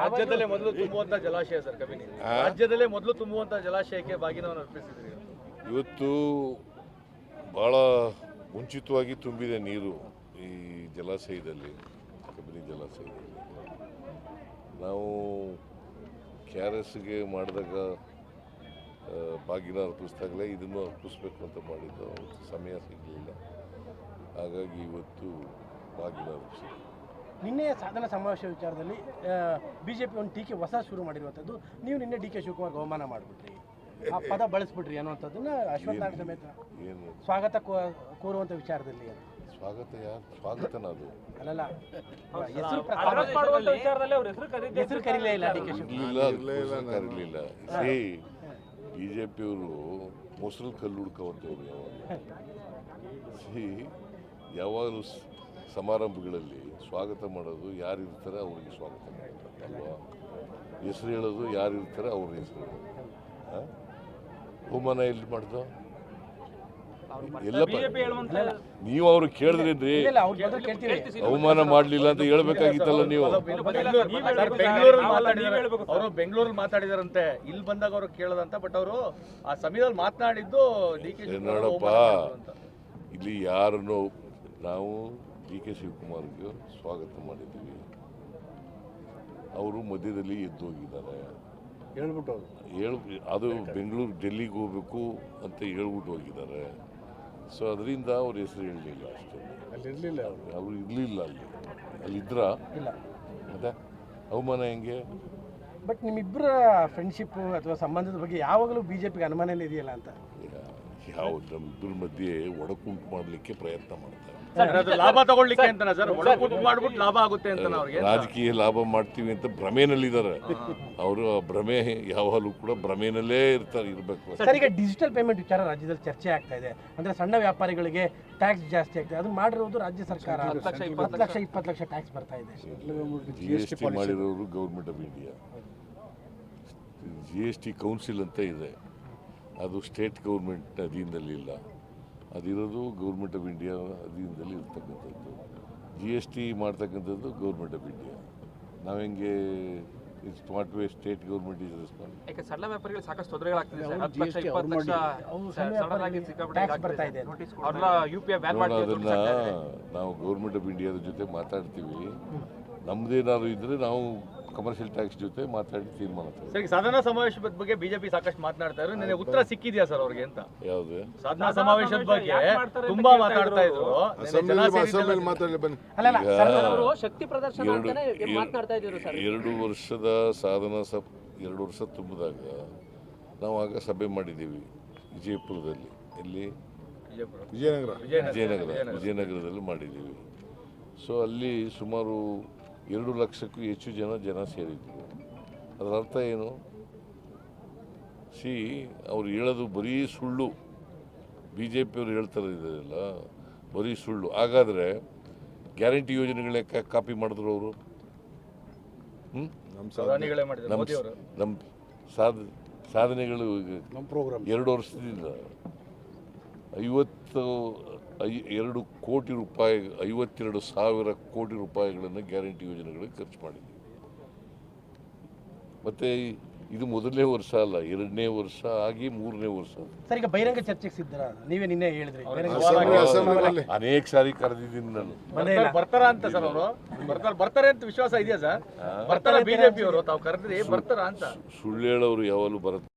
ರಾಜ್ಯದಲ್ಲೇ ಮೊದಲು ತುಂಬುವಂತ ಜಲಾಶಯ ಸರ್ ಕಬಿನಿ ರಾಜ್ಯದಲ್ಲೇ ಮೊದಲು ತುಂಬುವಂತ ಜಲಾಶಯಕ್ಕೆ ಬಾಗಿನವನ್ನು ಅರ್ಪಿಸಿದ್ರಿ ಇವತ್ತು ಬಹಳ ಮುಂಚಿತವಾಗಿ ತುಂಬಿದೆ ನೀರು ಈ ಜಲಾಶಯದಲ್ಲಿ ಕಬಿನಿ ಜಲಾಶಯದಲ್ಲಿ. ನಾವು ಕೆ ಆರ್ ಎಸ್ಗೆ ಮಾಡಿದಾಗ ಬಾಗಿನ ಅರ್ಪಿಸಿದಾಗಲೇ ಇದನ್ನು ಅರ್ಪಿಸ್ಬೇಕು ಅಂತ ಮಾಡಿದ್ದು. ಸಮಯ ಸಿಗಲಿಲ್ಲ. ಹಾಗಾಗಿ ಇವತ್ತು ಬಾಗಿನ ಅರ್ಪಿಸಿದ್ವಿ. ನಿನ್ನೆ ಸಾಧನ ಸಮಾವೇಶ ವಿಚಾರದಲ್ಲಿ ಬಿಜೆಪಿ ಒಂದು ಟೀಕೆ ಹೊಸ ಶುರು ಮಾಡಿರುವಂಥದ್ದು. ನೀವು ನಿನ್ನೆ ಡಿ ಕೆ ಶಿವಕುಮಾರ್ ಅವಮಾನ ಮಾಡಿಬಿಟ್ರಿ. ಆ ಪದ ಬಳಸ್ಬಿಟ್ರಿ ಅನ್ನುವಂಥದ್ದನ್ನ ಅಶ್ವತ್ಥ ನಾರಾಯಣ ಸಮೇತ. ಏನು? ಸ್ವಾಗತ ಕೋ- ಕೋರುವಂಥ ವಿಚಾರದಲ್ಲಿ ಸ್ವಾಗತ ಸ್ವಾಗತ ಯಾರು ಸ್ವಾಗತನ ಅದು? ಅಲ್ಲಲ್ಲ ಹೆಸರು ಅಡ್ರೆಸ್ ಮಾಡುವಂತ ವಿಚಾರದಲ್ಲಿ ಅವ್ರ ಹೆಸರು ಕರೀತಿ ಹೆಸರು ಕರೀಲೇ ಇಲ್ಲ ಡಿ ಕೆ ಶಿವಕುಮಾರ್. ಇರಲಿಲ್ಲ ಕರೀಲಿಲ್ಲ. ಬಿ ಜೆ ಪಿಯವರು ಮೊಸರು ಕಲ್ಲು ಸಿ ಯಾವಾಗಲೂ ಸಮಾರಂಭಗಳಲ್ಲಿ ಸ್ವಾಗತ ಮಾಡೋದು ಯಾರು ಇರ್ತಾರೆ ಅವ್ರಿಗೆ ಸ್ವಾಗತ ಮಾಡ್ತಾರೆ ಅಲ್ವಾ? ಹೆಸರು ಹೇಳೋದು ಯಾರು ಇರ್ತಾರೆ ಅವ್ರ ಹೆಸರು? ಅವಮಾನ ಎಲ್ಲಿ ಮಾಡ್ದು? ಎಲ್ಲಪ್ಪ ನೀವು ಅವ್ರು ಕೇಳಿದ್ರಿ ಅವಮಾನ ಮಾಡಲಿಲ್ಲ ಅಂತ ಹೇಳ್ಬೇಕಾಗಿತ್ತಲ್ಲ ನೀವು? ಅವರು ಬೆಂಗಳೂರಲ್ಲಿ ಮಾತಾಡಿದಾರಂತೆ. ಇಲ್ಲಿ ಬಂದಾಗ ಅವರು ಕೇಳದಂತ ಬಟ್ ಅವರು ಆ ಸಮಯದಲ್ಲಿ ಮಾತನಾಡಿದ್ದು ಡಿ ಕೆ ಏ ನೋಡಪ್ಪ. ಇಲ್ಲಿ ಯಾರನ್ನು ನಾವು ಡಿ ಕೆ ಶಿವಕುಮಾರ್ಗೆ ಸ್ವಾಗತ ಮಾಡಿದ್ದೀವಿ. ಅವರು ಮಧ್ಯದಲ್ಲಿ ಎದ್ದು ಹೋಗಿದ್ದಾರೆ. ಹೇಳ್ಬಿಟ್ಟು ಹೇಳು ಅದು ಬೆಂಗಳೂರು ಡೆಲ್ಲಿಗೆ ಹೋಗ್ಬೇಕು ಅಂತ ಹೇಳ್ಬಿಟ್ಟು ಹೋಗಿದ್ದಾರೆ. ಸೊ ಅದರಿಂದ ಅವ್ರ ಹೆಸರು ಹೇಳಲಿಲ್ಲ ಅಷ್ಟೇ. ಅಲ್ಲಿ ಇರಲಿಲ್ಲ ಅವರು ಇರಲಿಲ್ಲ ಅಲ್ಲಿ. ಅಲ್ಲಿದ್ರ? ಇಲ್ಲ. ಮತ್ತೆ ಅವಮಾನ ಹೆಂಗೆ? ಬಟ್ ನಿಮ್ಮಿಬ್ಬರ ಫ್ರೆಂಡ್ಶಿಪ್ ಅಥವಾ ಸಂಬಂಧದ ಬಗ್ಗೆ ಯಾವಾಗಲೂ ಬಿಜೆಪಿಗೆ ಅನುಮಾನನೇ ಇದೆಯಲ್ಲ ಅಂತ. ಯಾವ ನಮ್ಮಿಬ್ಬರ ಮಧ್ಯೆ ಒಡಕುಂಟು ಮಾಡಲಿಕ್ಕೆ ಪ್ರಯತ್ನ ಮಾಡ್ತಾರೆ. ಲಾಭ ತಗೊಳ್ಳಿಕ್ಕೆ ಅಂತಾನ ಸರ್? ಮಾಡ್ಬಿಟ್ಟು ಲಾಭ ಆಗುತ್ತೆ ಅಂತ ಅವ್ರಿಗೆ? ರಾಜಕೀಯ ಲಾಭ ಮಾಡ್ತೀವಿ ಅಂತ ಭ್ರಮೆನಲ್ಲಿದ್ದಾರೆ. ಅವರು ಆ ಭ್ರಮೆ ಯಾವಾಗಲೂ ಕೂಡ ಭ್ರಮೆನಲ್ಲೇ ಇರ್ತಾರೆ ಇರಬೇಕು. ಸರ್ ಈಗ ಡಿಜಿಟಲ್ ಪೇಮೆಂಟ್ ವಿಚಾರ ರಾಜ್ಯದಲ್ಲಿ ಚರ್ಚೆ ಆಗ್ತಾ ಇದೆ. ಅಂದ್ರೆ ಸಣ್ಣ ವ್ಯಾಪಾರಿಗಳಿಗೆ ಟ್ಯಾಕ್ಸ್ ಜಾಸ್ತಿ ಆಗ್ತದೆ. ಅದನ್ನ ಮಾಡಿರೋದು ರಾಜ್ಯ ಸರ್ಕಾರ. ಹತ್ತು ಲಕ್ಷ ಇಪ್ಪತ್ತು ಲಕ್ಷ ಟ್ಯಾಕ್ಸ್ ಬರ್ತಾ ಇದೆ. ಜಿ ಎಸ್ ಟಿ ಮಾಡಿರೋರು government of India G S T council ಅಂತ ಇದೆ. ಅದು ಸ್ಟೇಟ್ ಗೌರ್ಮೆಂಟ್ ಅಧೀನದಲ್ಲಿ ಇಲ್ಲ. ಅದಿರೋದು ಗೌರ್ಮೆಂಟ್ ಆಫ್ ಇಂಡಿಯಾ ಅಧೀನದಲ್ಲಿ ಇರ್ತಕ್ಕಂಥದ್ದು. ಜಿ ಎಸ್ ಟಿ ಮಾಡ್ತಕ್ಕಂಥದ್ದು ಗೌರ್ಮೆಂಟ್ ಆಫ್ ಇಂಡಿಯಾ ನಾವು ಹೆಂಗೆ it's what way state government is response ಯಾಕೆ ಸಣ್ಣ ವ್ಯಾಪಾರಿಗಳು ಸಾಕಷ್ಟು ತೊಂದರೆಗಳಾಗ್ತಿದೆ ಮಾಡ್ತೀವಿ ನಾವು ಗೌರ್ಮೆಂಟ್ ಆಫ್ ಇಂಡಿಯಾದ ಜೊತೆ ಮಾತಾಡ್ತೀವಿ. ನಮ್ದೇನಾದ್ರು ಇದ್ರೆ ನಾವು ಕಮರ್ಷಿಯಲ್ ಟ್ಯಾಕ್ಸ್ ಜೊತೆ ಮಾತಾಡಿ ತೀರ್ಮಾನ. ಸರ್ ಈಗ ಸಾಧನಾ ಸಮಾವೇಶದ ಬಗ್ಗೆ ಬಿಜೆಪಿ ಸಾಕಷ್ಟು ಮಾತನಾಡ್ತಾ ಇದ್ರು. ನಿನ್ನೆ ಉತ್ತರ ಸಿಕ್ಕಿದ್ಯಾ ಸರ್ ಅವ್ರಿಗೆ ಅಂತ? ಯಾವ್ದು? ಸಾಧನಾ ಸಮಾವೇಶದ ಬಗ್ಗೆ ತುಂಬಾ ಮಾತಾಡ್ತಾ ಇದ್ರು ಅಸೆಂಬ್ಲಿ ಮಾತಾಡಲಿ ಬನ್ನಿ. ಶಕ್ತಿ ಪ್ರದರ್ಶನ ಎರಡು ಅಂತಾನೆ ಎರ- ಇದ್ರು ಸರ್? ಎರಡು ವರ್ಷದ ಸಾಧನ ಸಪ್ ಎರಡು ವರ್ಷ ತುಂಬಿದಾಗ ನಾವು ಆಗ ಸಭೆ ಮಾಡಿದ್ದೀವಿ ವಿಜಯಪುರದಲ್ಲಿ. ಇಲ್ಲಿ ವಿಜಯಪುರ. ವಿಜಯನಗರ. ವಿಜಯನಗರ. ವಿಜಯನಗರದಲ್ಲಿ ಮಾಡಿದ್ದೀವಿ. ಸೊ ಅಲ್ಲಿ ಸುಮಾರು ಎರಡು ಲಕ್ಷಕ್ಕೂ ಹೆಚ್ಚು ಜನ ಜನ ಸೇರಿದ್ರು. ಅದರ ಅರ್ಥ ಏನು? ಸಿ ಅವ್ರು ಹೇಳೋದು ಬರೀ ಸುಳ್ಳು. ಬಿ ಜೆ ಪಿಯವರು ಹೇಳ್ತಾರೆ ಇದೆಲ್ಲ ಬರೀ ಸುಳ್ಳು. ಹಾಗಾದರೆ ಗ್ಯಾರಂಟಿ ಯೋಜನೆಗಳೇ ಕಾಪಿ ಮಾಡಿದ್ರು ಅವರು? ಹ್ಞೂ ನಮ್ಮ ಸಾಧನೆ ಮಾಡಿದ್ರು ಮೋದಿ ಅವರು ನಮ್ಮ ಸಾಧನೆಗಳು ನಮ್ಮ ಪ್ರೋಗ್ರಾಮ್ ಎರಡು ವರ್ಷದಿಂದ ಐವತ್ತು ಐ ಎರಡು ಕೋಟಿ ರೂಪಾಯಿ ಐವತ್ತೆರಡು ಸಾವಿರ ಕೋಟಿ ರೂಪಾಯಿಗಳನ್ನು ಗ್ಯಾರಂಟಿ ಯೋಜನೆಗಳಿಗೆ ಖರ್ಚು ಮಾಡಿದ್ದೀವಿ ಮತ್ತೆ ಇದು ಮೊದಲನೇ ವರ್ಷ ಅಲ್ಲ ಎರಡನೇ ವರ್ಷ ಆಗಿ ಮೂರನೇ ವರ್ಷ. ಸರ್ ಈಗ ಬಹಿರಂಗ ಚರ್ಚೆಗೆ ಸಿದ್ಧರ? ನೀವೇ ನಿನ್ನೆ ಹೇಳಿದ್ರಿ. ಅನೇಕ ಸಾರಿ ಕರೆದಿದ್ದೀನಿ ನಾನು. ಬರ್ತಾರ ಅಂತ ಸರ್ ಅವರು? ಬರ್ತಾರೆ ಬರ್ತಾರೆ ಅಂತ ವಿಶ್ವಾಸ ಇದೆಯಾ ಸರ್? ಬರ್ತಾರ ಬಿಜೆಪಿ ಅವರು ತಾವು ಕರೆದ್ರಿ ಬರ್ತಾರ ಅಂತ. ಸುಳ್ಳು ಹೇಳೋರು ಯಾವಾಗಲೂ ಬರುತ್ತೆ